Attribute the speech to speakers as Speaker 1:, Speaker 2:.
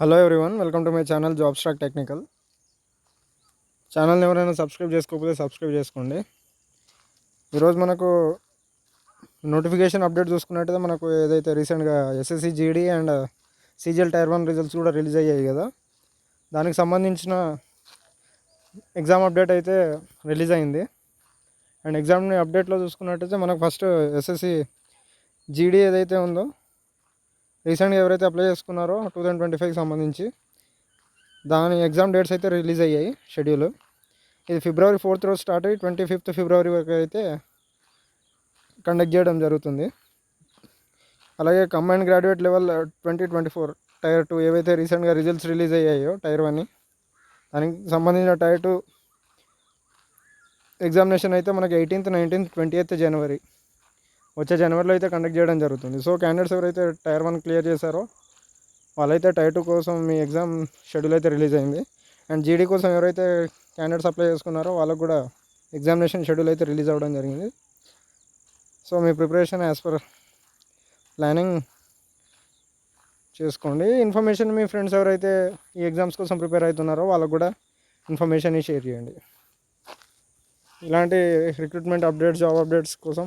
Speaker 1: Hello everyone welcome to my channel job stack technical ఛానల్ని ఎవరైనా subscribe చేసుకోకపోతే subscribe చేసుకోండి. ఈరోజు మనకు నోటిఫికేషన్ అప్డేట్ చూసుకున్నట్టయితే మనకు ఏదైతే రీసెంట్గా SSC GD and CGL tier one results కూడా రిలీజ్ అయ్యాయి కదా. దానికి సంబంధించిన ఎగ్జామ్ అప్డేట్ అయితే రిలీజ్ అయింది. అండ్ ఎగ్జామ్ని అప్డేట్లో చూసుకున్నట్టయితే మనకు ఫస్ట్ ఎస్ఎస్సి జీడీ ఏదైతే ఉందో రీసెంట్గా ఎవరైతే అప్లై చేసుకున్నారో టూ థౌజండ్ ట్వంటీ ఫైవ్కి సంబంధించి దాని ఎగ్జామ్ డేట్స్ అయితే రిలీజ్ అయ్యాయి షెడ్యూల్. ఇది ఫిబ్రవరి ఫోర్త్ రోజు స్టార్ట్ అయ్యి ట్వంటీ ఫిఫ్త్ ఫిబ్రవరి వరకు అయితే కండక్ట్ చేయడం జరుగుతుంది. అలాగే combine graduate level twenty twenty four tier two ఏవైతే రీసెంట్గా రిజల్ట్స్ రిలీజ్ అయ్యాయో టైర్ వన్ దానికి సంబంధించిన టైర్ టూ ఎగ్జామినేషన్ అయితే మనకి eighteenth nineteenth twenty eighth January వచ్చే జనవరిలో అయితే కండక్ట్ చేయడం జరుగుతుంది. సో క్యాండిడేట్స్ ఎవరైతే టైర్ వన్ క్లియర్ చేశారో వాళ్ళైతే టైర్ టూ కోసం మీ ఎగ్జామ్ షెడ్యూల్ అయితే రిలీజ్ అయింది. అండ్ జీడీ కోసం ఎవరైతే క్యాండిడేట్స్ అప్లై చేసుకున్నారో వాళ్ళకు కూడా ఎగ్జామినేషన్ షెడ్యూల్ అయితే రిలీజ్ అవ్వడం జరిగింది. సో మీ ప్రిపరేషన్ యాజ్ పర్ ప్లానింగ్ చేసుకోండి. ఇన్ఫర్మేషన్ మీ ఫ్రెండ్స్ ఎవరైతే ఈ ఎగ్జామ్స్ కోసం ప్రిపేర్ అవుతున్నారో వాళ్ళకు కూడా ఇన్ఫర్మేషన్ షేర్ చేయండి. ఇలాంటి రిక్రూట్మెంట్ అప్డేట్స్ జాబ్ అప్డేట్స్ కోసం